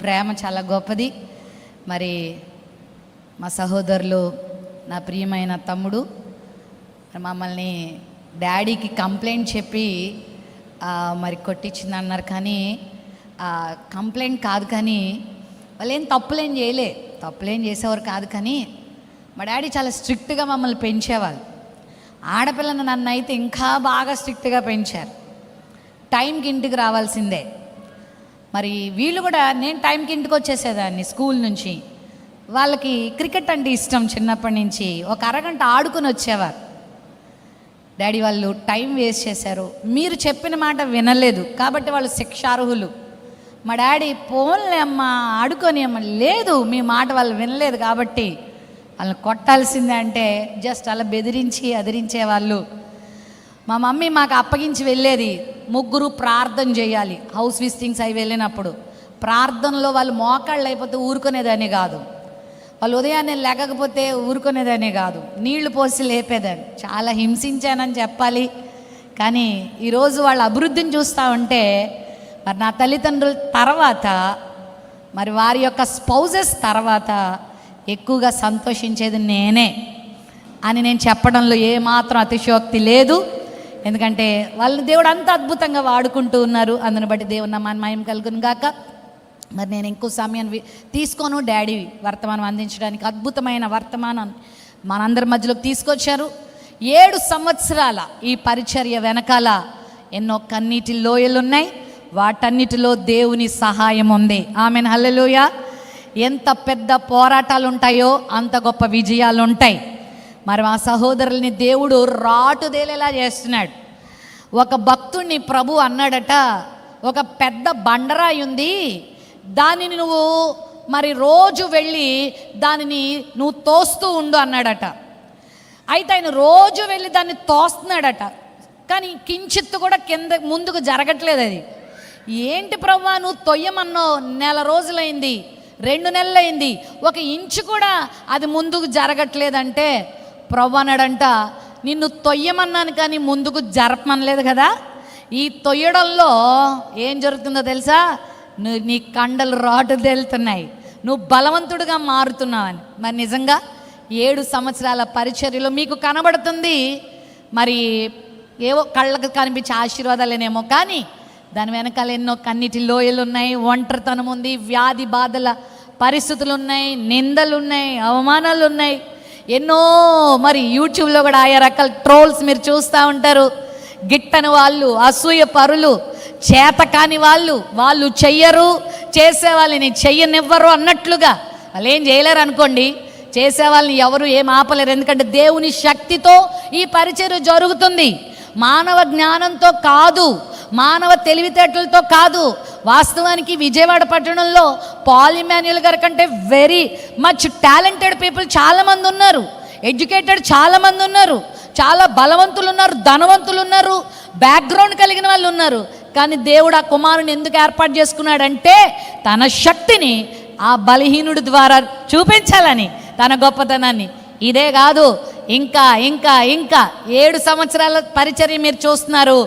ప్రేమ చాలా గొప్పది. మరి మా సహోదరులు నా ప్రియమైన తమ్ముడు మమ్మల్ని డాడీకి కంప్లైంట్ చెప్పి మరి కొట్టించింది అన్నారు కానీ కంప్లైంట్ కాదు కానీ వాళ్ళు ఏం తప్పులేం చేయలే. తప్పులేం చేసేవారు కాదు కానీ మా డాడీ చాలా స్ట్రిక్ట్గా మమ్మల్ని పెంచేవాళ్ళు. ఆడపిల్లను నన్ను అయితే ఇంకా బాగా స్ట్రిక్ట్గా పెంచారు. టైంకి ఇంటికి రావాల్సిందే. మరి వీళ్ళు కూడా నేను టైంకి ఇంటికి వచ్చేసేదాన్ని స్కూల్ నుంచి. వాళ్ళకి క్రికెట్ అంటే ఇష్టం చిన్నప్పటి నుంచి. ఒక అరగంట ఆడుకుని వచ్చేవారు. డాడీ వాళ్ళు టైం వేస్ట్ చేశారు. మీరు చెప్పిన మాట వినలేదు. కాబట్టి వాళ్ళు శిక్షార్హులు. మా డాడీ పోన్లే అమ్మా ఆడుకొని అమ్మ. లేదు మీ మాట వాళ్ళు వినలేదు కాబట్టి వాళ్ళని కొట్టాల్సిందే అంటే జస్ట్ అలా బెదిరించి అదిరించే వాళ్ళు. మా మమ్మీ మాకు అప్పగించి వెళ్ళేది. ముగ్గురు ప్రార్థన చేయాలి. హౌస్ విజిటింగ్స్ అవి వెళ్ళినప్పుడు. ప్రార్థనలో వాళ్ళు మోకాళ్ళు అయిపోతే ఊరుకునేదని కాదు. వాళ్ళు ఉదయాన్నే లేకపోతే ఊరుకునేదని కాదు. నీళ్ళు పోసి లేపేదాన్ని. చాలా హింసించానని చెప్పాలి. కానీ ఈరోజు వాళ్ళ అభివృద్ధిని చూస్తూ ఉంటే మరి నా తల్లిదండ్రుల తర్వాత మరి వారి యొక్క స్పౌజెస్ తర్వాత ఎక్కువగా సంతోషించేది నేనే అని నేను చెప్పడంలో ఏమాత్రం అతిశయోక్తి లేదు. ఎందుకంటే వాళ్ళని దేవుడు అంత అద్భుతంగా వాడుకుంటూ ఉన్నారు. అందుని బట్టి దేవుని నామాన్ని మయం కలుగును గాక. మరి నేను ఇంకో సమయం తీసుకోను. డాడీ వర్తమానం అందించడానికి అద్భుతమైన వర్తమానం మనందరి మధ్యలోకి తీసుకొచ్చారు. ఏడు సంవత్సరాల ఈ పరిచర్య వెనకాల ఎన్నో కన్నీటి లోయలు ఉన్నాయి వాటన్నిటిలో దేవుని సహాయం ఉంది. ఆమె హల్లెలుయ. ఎంత పెద్ద పోరాటాలు ఉంటాయో అంత గొప్ప విజయాలు ఉంటాయి మరి మా సహోదరుల్ని దేవుడు రాటుదేలేలా చేస్తున్నాడు. ఒక భక్తుడిని ప్రభు అన్నాడట ఒక పెద్ద బండరాయి ఉంది దానిని నువ్వు మరి రోజు వెళ్ళి దానిని నువ్వు తోస్తూ ఉండు అన్నాడట. అయితే ఆయన రోజు వెళ్ళి దాన్ని తోస్తున్నాడట కానీ కించిత్తు కూడా కింద ముందుకు జరగట్లేదు అది. ఏంటి ప్రభా నువ్వు తొయ్యమన్నో నెల రోజులైంది రెండు నెలలైంది ఒక ఇంచు కూడా అది ముందుకు జరగట్లేదంటే ప్రభు అన్నాడంట నిన్ను తొయ్యమన్నాను కానీ ముందుకు జరపమనలేదు కదా. ఈ తొయ్యడంలో ఏం జరుగుతుందో తెలుసా? నువ్వు నీ కండలు రాటు తేలుతున్నాయి. నువ్వు బలవంతుడిగా మారుతున్నావని. మరి నిజంగా ఏడు సంవత్సరాల పరిచర్యలో మీకు కనబడుతుంది. మరి ఏవో కళ్ళకు కనిపించే ఆశీర్వాదాలేనేమో కానీ దాని వెనకాల ఎన్నో కన్నిటి లోయలు ఉన్నాయి ఒంటరితనం ఉంది వ్యాధి బాధల పరిస్థితులు ఉన్నాయి నిందలు ఉన్నాయి అవమానాలు ఉన్నాయి ఎన్నో మరి యూట్యూబ్లో కూడా ఆయా రకాల ట్రోల్స్ మీరు చూస్తూ ఉంటారు. గిట్టని వాళ్ళు అసూయ పరులు చేత కాని వాళ్ళు వాళ్ళు చెయ్యరు చేసే వాళ్ళని చెయ్యనివ్వరు అన్నట్లుగా. వాళ్ళు ఏం చేయలేరు అనుకోండి. చేసే వాళ్ళని ఎవరు ఏం ఆపలేరు. ఎందుకంటే దేవుని శక్తితో ఈ పరిచయం జరుగుతుంది. మానవ జ్ఞానంతో కాదు. మానవ తెలివితేటలతో కాదు. వాస్తవానికి విజయవాడ పట్టణంలో పాల్ ఇమాన్యుల్ గారి కంటే వెరీ మచ్ టాలెంటెడ్ పీపుల్ చాలామంది ఉన్నారు. ఎడ్యుకేటెడ్ చాలామంది ఉన్నారు. చాలా బలవంతులు ఉన్నారు ధనవంతులు ఉన్నారు బ్యాక్గ్రౌండ్ కలిగిన వాళ్ళు ఉన్నారు. కానీ దేవుడు ఆ కుమారుని ఎందుకు ఏర్పాటు చేసుకున్నాడంటే తన శక్తిని ఆ బలహీనుడి ద్వారా చూపించాలని తన గొప్పతనాన్ని. ఇదే కాదు ఇంకా ఇంకా ఇంకా ఏడు సంవత్సరాల పరిచర్య మీరు చూస్తున్నారు.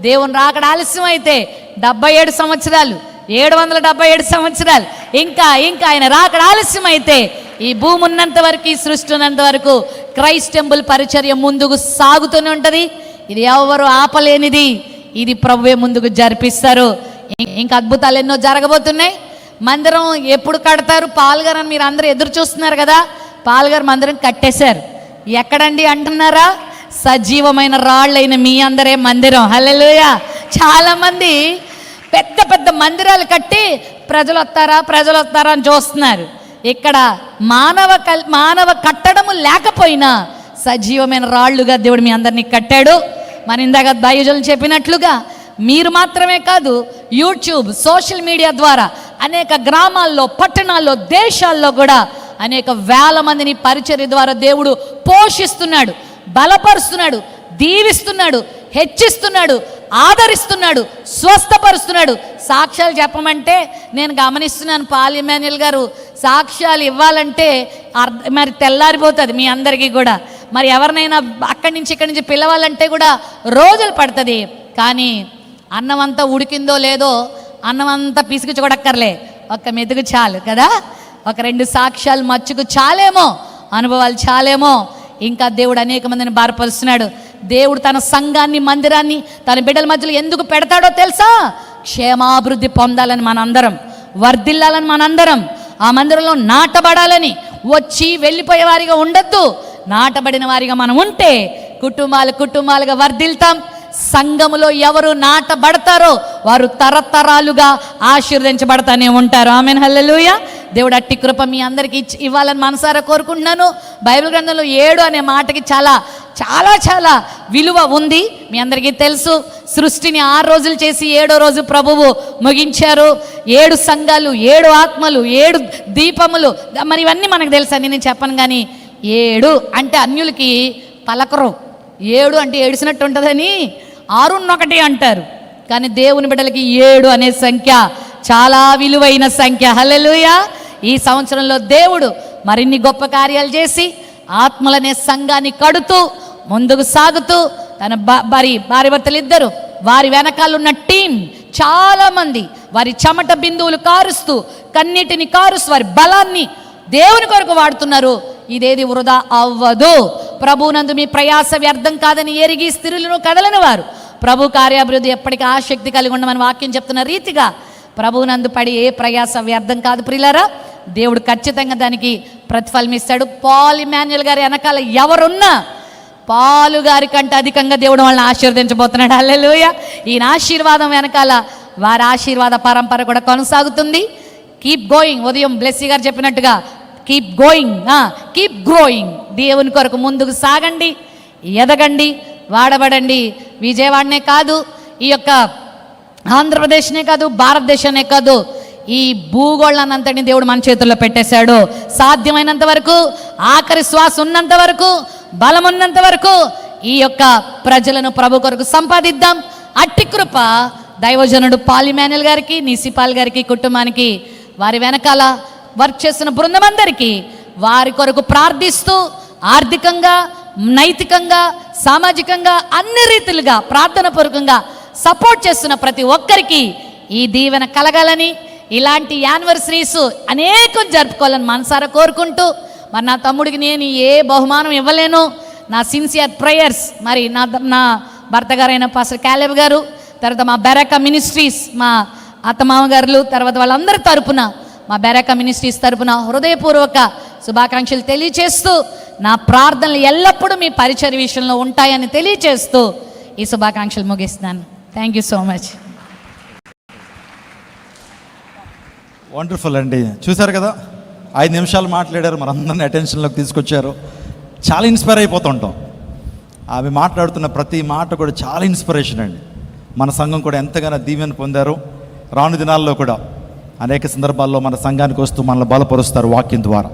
దేవుని రాకడ ఆలస్యం అయితే డెబ్బై ఏడు సంవత్సరాలు ఏడు వందల డెబ్బై ఏడు సంవత్సరాలు. ఇంకా ఇంకా ఆయన రాకడ ఆలస్యం అయితే ఈ భూమి ఉన్నంత వరకు ఈ సృష్టి ఉన్నంత వరకు క్రైస్ట్ టెంపుల్ పరిచర్య ముందుకు సాగుతూనే ఉంటుంది. ఇది ఎవరు ఆపలేనిది. ఇది ప్రభువే ముందుకు జరిపిస్తారు. ఇంకా అద్భుతాలు ఎన్నో జరగబోతున్నాయి. మందిరం ఎప్పుడు కడతారు? పాల్గారు అని మీరు అందరూ ఎదురు చూస్తున్నారు కదా. పాల్గారు మందిరం కట్టేశారు. ఎక్కడండి అంటున్నారా? సజీవమైన రాళ్ళైన మీ అందరే మందిరం. హల్లెలూయ. చాలామంది పెద్ద పెద్ద మందిరాలు కట్టి ప్రజలు వస్తారా ప్రజలు వస్తారా అని చూస్తున్నారు. ఇక్కడ మానవ కల్ మానవ కట్టడము లేకపోయినా సజీవమైన రాళ్ళుగా దేవుడు మీ అందరినీ కట్టాడు. మన ఇందాక దైవజులు చెప్పినట్లుగా మీరు మాత్రమే కాదు యూట్యూబ్ సోషల్ మీడియా ద్వారా అనేక గ్రామాల్లో పట్టణాల్లో దేశాల్లో కూడా అనేక వేల మందిని పరిచర్య ద్వారా దేవుడు పోషిస్తున్నాడు. బలపరుస్తున్నాడు దీవిస్తున్నాడు హెచ్చిస్తున్నాడు ఆదరిస్తున్నాడు స్వస్థపరుస్తున్నాడు. సాక్ష్యాలు చెప్పమంటే నేను గమనిస్తున్నాను పాలిమాన్యుల్ గారు సాక్ష్యాలు ఇవ్వాలంటే అర్థ మరి తెల్లారిపోతుంది మీ అందరికీ కూడా. మరి ఎవరినైనా అక్కడి నుంచి ఇక్కడి నుంచి పిలవాలంటే కూడా రోజులు పడుతుంది. కానీ అన్నం అంతా ఉడికిందో లేదో అన్నం అంతా పిసికి చూడక్కర్లే ఒక్క మెతుకు చాలు కదా? ఒక రెండు సాక్ష్యాలు మచ్చుకు చాలేమో? అనుభవాలు చాలేమో? ఇంకా దేవుడు అనేక మందిని బారపరుస్తున్నాడు. దేవుడు తన సంఘాన్ని మందిరాన్ని తన బిడ్డల మధ్యలో ఎందుకు పెడతాడో తెలుసా? క్షేమాభివృద్ధి పొందాలని మనందరం వర్ధిల్లాలని మనందరం ఆ మందిరంలో నాటబడాలని వచ్చి వెళ్ళిపోయే వారిగా ఉండొద్దు. నాటబడిన వారిగా మనం ఉంటే కుటుంబాలు కుటుంబాలుగా వర్ధిల్తాం. సంఘములో ఎవరు నాటబడతారో వారు తరతరాలుగా ఆశీర్వదించబడతానే ఉంటారు. ఆమెన్. హల్లెలూయ. దేవుడు అట్టి కృప మీ అందరికీ ఇచ్చి ఇవ్వాలని మనసారా కోరుకుంటున్నాను. బైబిల్ గ్రంథంలో ఏడు అనే మాటకి చాలా చాలా చాలా విలువ ఉంది. మీ అందరికీ తెలుసు సృష్టిని ఆరు రోజులు చేసి ఏడో రోజు ప్రభువు ముగించారు. ఏడు సంఘాలు ఏడు ఆత్మలు ఏడు దీపములు మరి ఇవన్నీ మనకు తెలుసా? నేను చెప్పను కానీ ఏడు అంటే అన్యులకి పలకరు. ఏడు అంటే ఏడిసినట్టు ఉంటుందని ఆరున్నొకటి అంటారు. కానీ దేవుని బిడ్డలకి ఏడు అనే సంఖ్య చాలా విలువైన సంఖ్య. హలలుయ ఈ సంవత్సరంలో దేవుడు మరిన్ని గొప్ప కార్యాలు చేసి ఆత్మలనే సంఘాన్ని కడుతూ ముందుకు సాగుతూ తన భారీ భార్య భర్తలు ఇద్దరు వారి వెనకాల ఉన్న టీం చాలామంది వారి చెమట బిందువులు కారుస్తూ కన్నీటిని కారుస్తూ వారి బలాన్ని దేవుని కొరకు వాడుతున్నారు. ఇదేది వృధా అవ్వదు. ప్రభునందు మీ ప్రయాస వ్యర్థం కాదని ఎరిగి స్థిరులను కదలని వారు ప్రభు కార్యాభివృద్ధి ఎప్పటికీ ఆసక్తి కలిగి ఉండమని వాక్యం చెప్తున్న రీతిగా ప్రభువునందు పడి ఏ ప్రయాస వ్యర్థం కాదు ప్రియులారా. దేవుడు ఖచ్చితంగా దానికి ప్రతిఫలం ఇస్తాడు పాల్ ఇమాన్యుల్ గారి వెనకాల ఎవరున్నా పాలు గారి కంటే అధికంగా దేవుడు వాళ్ళని ఆశీర్వదించబోతున్నాడు. అల్లెలుయ ఈయన ఆశీర్వాదం వెనకాల వారి ఆశీర్వాద పరంపర కూడా కొనసాగుతుంది. కీప్ గోయింగ్ ఉదయం బ్లెస్సీ గారు చెప్పినట్టుగా కీప్ గోయింగ్ కీప్ గ్రోయింగ్ దేవుని కొరకు ముందుకు సాగండి. ఎదగండి. వాడబడండి. విజయవాడనే కాదు. ఈ యొక్క ఆంధ్రప్రదేశ్నే కాదు భారతదేశమే కాదు ఈ భూగోళాన్నంతటిని దేవుడు మన చేతుల్లో పెట్టేశాడు. సాధ్యమైనంత వరకు ఆఖరి శ్వాస ఉన్నంత వరకు బలం ఉన్నంత వరకు ఈ యొక్క ప్రజలను ప్రభు కొరకు సంపాదిద్దాం. అట్టి కృప దైవజనుడు పాలిమాన్యుల్ గారికి నిసిపాల్ గారికి కుటుంబానికి వారి వెనకాల వర్క్ చేస్తున్న బృందమందరికీ వారి కొరకు ప్రార్థిస్తూ ఆర్థికంగా నైతికంగా సామాజికంగా అన్ని రీతిలుగా ప్రార్థన పూర్వకంగా సపోర్ట్ చేస్తున్న ప్రతి ఒక్కరికి ఈ దీవెన కలగాలని ఇలాంటి యానివర్సరీస్ అనేకం జరుపుకోవాలని మనసారా కోరుకుంటూ మరి నా తమ్ముడికి నేను ఏ బహుమానం ఇవ్వలేను. నా సిన్సియర్ ప్రేయర్స్ మరి నా నా భర్త గారైన పాస్టర్ క్యాలెబ్ గారు తర్వాత మా బెరక మినిస్ట్రీస్ మా అత్తమామ గారులు తర్వాత వాళ్ళందరి తరపున మా బెరక మినిస్ట్రీస్ తరపున హృదయపూర్వక శుభాకాంక్షలు తెలియచేస్తూ నా ప్రార్థనలు ఎల్లప్పుడూ మీ పరిచయ విషయంలో ఉంటాయని తెలియచేస్తూ ఈ శుభాకాంక్షలు ముగిస్తున్నాను. Thank you so much wonderful అండి. చూశారు కదా? ఐదు నిమిషాలు మాట్లాడారు మనందరిని అటెన్షన్లోకి తీసుకొచ్చారు. చాలా ఇన్స్పైర్ అయిపోతుంటాం. ఆమె మాట్లాడుతున్న ప్రతి మాట కూడా చాలా ఇన్స్పిరేషన్ అండి. మన సంఘం కూడా ఎంతగానో దీవెన పొందారు. రాను దినాల్లో కూడా అనేక సందర్భాల్లో మన సంఘానికి వస్తూ మనల్ని బలపరుస్తారు వాక్యం ద్వారా.